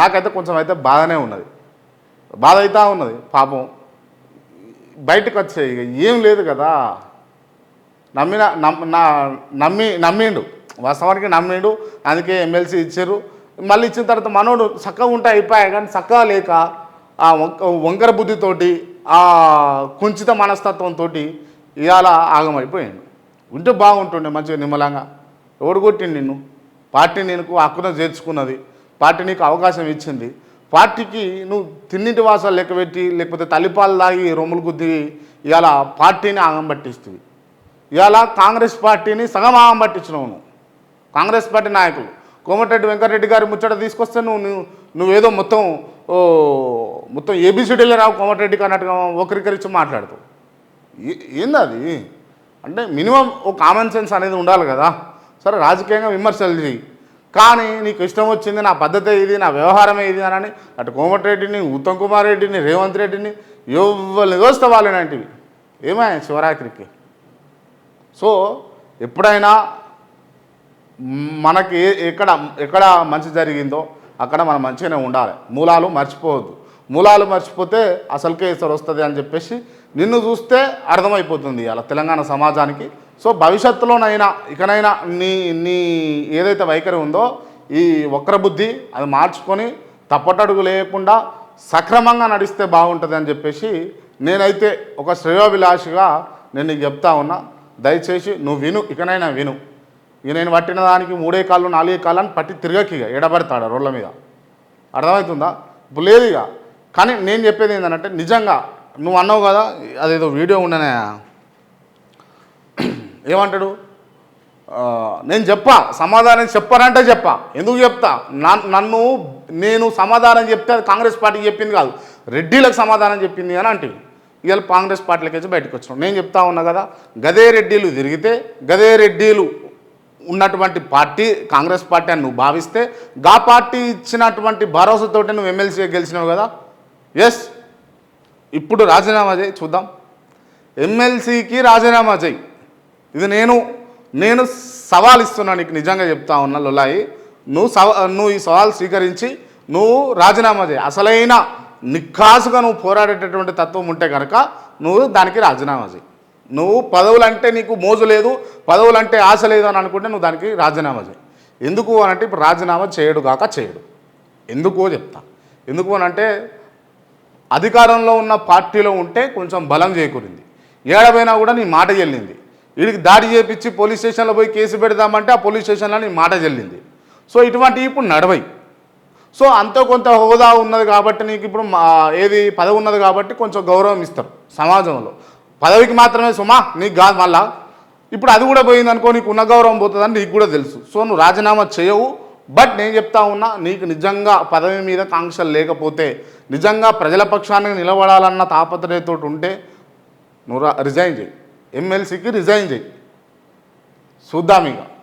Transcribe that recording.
నాకైతే కొంచెం అయితే బాధనే ఉన్నది. బాధ అవుతా ఉన్నది. పాపం బయటకు వచ్చే ఇక ఏం లేదు కదా. నమ్మిన నా నమ్మి నమ్మిండు. వాస్తవానికి నమ్మిండు. అందుకే ఎమ్మెల్సీ ఇచ్చారు. మళ్ళీ ఇచ్చిన తర్వాత మనోడు చక్కగా ఉంటే అయిపోయాయి కానీ చక్కగా లేక ఆ వంక వంకర బుద్ధితోటి ఆ కుంచిత మనస్తత్వంతో ఇవాళ ఆగమైపోయాడు. ఉంటే బాగుంటుండే మంచిగా నిమ్మలంగా. ఎవడు కొట్టిండు నిన్ను? పార్టీ నేను హక్కున చేర్చుకున్నది. పార్టీ నీకు అవకాశం ఇచ్చింది. పార్టీకి నువ్వు తిన్నింటి వాసాలు లెక్క పెట్టి లేకపోతే తల్లిపాలు తాగి రొమ్ములు గుద్ది ఇవాళ పార్టీని ఆగం పట్టిస్తుంది. ఇవాళ కాంగ్రెస్ పార్టీని సగం ఆగం పట్టించినావు నువ్వు. కాంగ్రెస్ పార్టీ నాయకులు. కోమటిరెడ్డి వెంకటరెడ్డి గారి ముచ్చట తీసుకొస్తే నువ్వు నువ్వు నువ్వేదో మొత్తం మొత్తం ఏబిసిడీలో రావు కోమటిరెడ్డికి అన్నట్టుగా ఒకరికరిచి మాట్లాడుతావు. ఏ- ఏంది అది అంటే మినిమం ఓ కామన్ సెన్స్ అనేది ఉండాలి కదా. సరే రాజకీయంగా విమర్శలు చేయి కానీ నీకు ఇష్టం వచ్చింది నా పద్ధతి ఇది నా వ్యవహారమే ఇది అని అటు కోమటిరెడ్డిని ఉత్తమ్ కుమార్ రెడ్డిని రేవంత్ రెడ్డిని ఎవరిని దోస్తే వాళ్ళనంటివి ఏమాయ శివరాత్రికి? సో ఎప్పుడైనా మనకి ఎక్కడ ఎక్కడ మంచి జరిగిందో అక్కడ మనం మంచిగానే ఉండాలి. మూలాలు మర్చిపోవద్దు. మూలాలు మర్చిపోతే అసలుకే ఇసరు వస్తుంది అని చెప్పేసి నిన్ను చూస్తే అర్థమైపోతుంది అలా తెలంగాణ సమాజానికి సో భవిష్యత్తులోనైనా ఇకనైనా నీ నీ ఏదైతే వైఖరి ఉందో ఈ వక్రబుద్ధి అది మార్చుకొని తప్పటడుగు లేకుండా సక్రమంగా నడిస్తే బాగుంటుంది అని చెప్పేసి నేనైతే ఒక శ్రేయోభిలాషిగా నేను నీకు చెప్తా ఉన్నా. దయచేసి నువ్వు విను ఇకనైనా విను. ఇక నేను పట్టిన దానికి మూడే కాళ్ళు నాలుగే కాళ్ళు అని పట్టి తిరగకి ఇక ఎడబడతాడు రోడ్ల మీద. అర్థమవుతుందా? ఇప్పుడు లేదు ఇక. కానీ నేను చెప్పేది ఏంటంటే నిజంగా నువ్వు అన్నావు కదా అదేదో వీడియో ఉండనే ఏమంటాడు? నేను చెప్పా సమాధానం చెప్పారంటే చెప్పా. ఎందుకు చెప్తా? నన్ను నేను సమాధానం చెప్తే అది కాంగ్రెస్ పార్టీకి చెప్పింది కాదు. రెడ్డిలకు సమాధానం చెప్పింది అని అంటే ఇవాళ కాంగ్రెస్ పార్టీలకి వచ్చి బయటకు వచ్చినాం. నేను చెప్తా ఉన్నా కదా గదే రెడ్డిలు తిరిగితే గదే రెడ్డిలు ఉన్నటువంటి పార్టీ కాంగ్రెస్ పార్టీ అని నువ్వు భావిస్తే గా పార్టీ ఇచ్చినటువంటి భరోసాతోటి నువ్వు ఎమ్మెల్సీ గెలిచినావు కదా? ఎస్ ఇప్పుడు రాజీనామా చేయి చూద్దాం. ఎమ్మెల్సీకి రాజీనామా చేయి. ఇది నేను నేను సవాల్ ఇస్తున్నా నీకు నిజంగా చెప్తా ఉన్నా లొలాయి నువ్వు సవా నువ్వు ఈ సవాల్ స్వీకరించి నువ్వు రాజీనామా చేయి. అసలైన నిక్కాసుగా నువ్వు పోరాడేటటువంటి తత్వం ఉంటే కనుక నువ్వు దానికి రాజీనామా చేయి. నువ్వు పదవులంటే నీకు మోజు లేదు పదవులంటే ఆశ లేదు అని అనుకుంటే నువ్వు దానికి రాజీనామా చేయి. ఎందుకు అని అంటే ఇప్పుడు రాజీనామా చేయడు కాక చేయడు. ఎందుకో చెప్తా. ఎందుకు అని అంటే అధికారంలో ఉన్న పార్టీలో ఉంటే కొంచెం బలం చేకూరింది. ఏడపోయినా కూడా నీ మాట చెల్లింది. వీడికి దాడి చేపించి పోలీస్ స్టేషన్లో పోయి కేసు పెడదామంటే ఆ పోలీస్ స్టేషన్లో నీ మాట చెల్లింది. సో ఇటువంటివి ఇప్పుడు నడవై. సో అంత కొంత హోదా ఉన్నది కాబట్టి నీకు ఇప్పుడు మా ఏది పదవి ఉన్నది కాబట్టి కొంచెం గౌరవం ఇస్తారు సమాజంలో. పదవికి మాత్రమే సుమా నీకు కాదు మళ్ళా. ఇప్పుడు అది కూడా పోయింది అనుకో నీకు ఉన్న గౌరవం పోతుందని నీకు కూడా తెలుసు. సో నువ్వు రాజీనామా చేయవు. బట్ నేను చెప్తా ఉన్నా నీకు నిజంగా పదవి మీద కాంక్షలు లేకపోతే నిజంగా ప్రజల పక్షాన్ని నిలబడాలన్న తాపత్రయతో ఉంటే నువ్వు రా- రిజైన్ చేయి. ఎమ్మెల్సీకి రిజైన్ చేయి. చూద్దాం ఇక.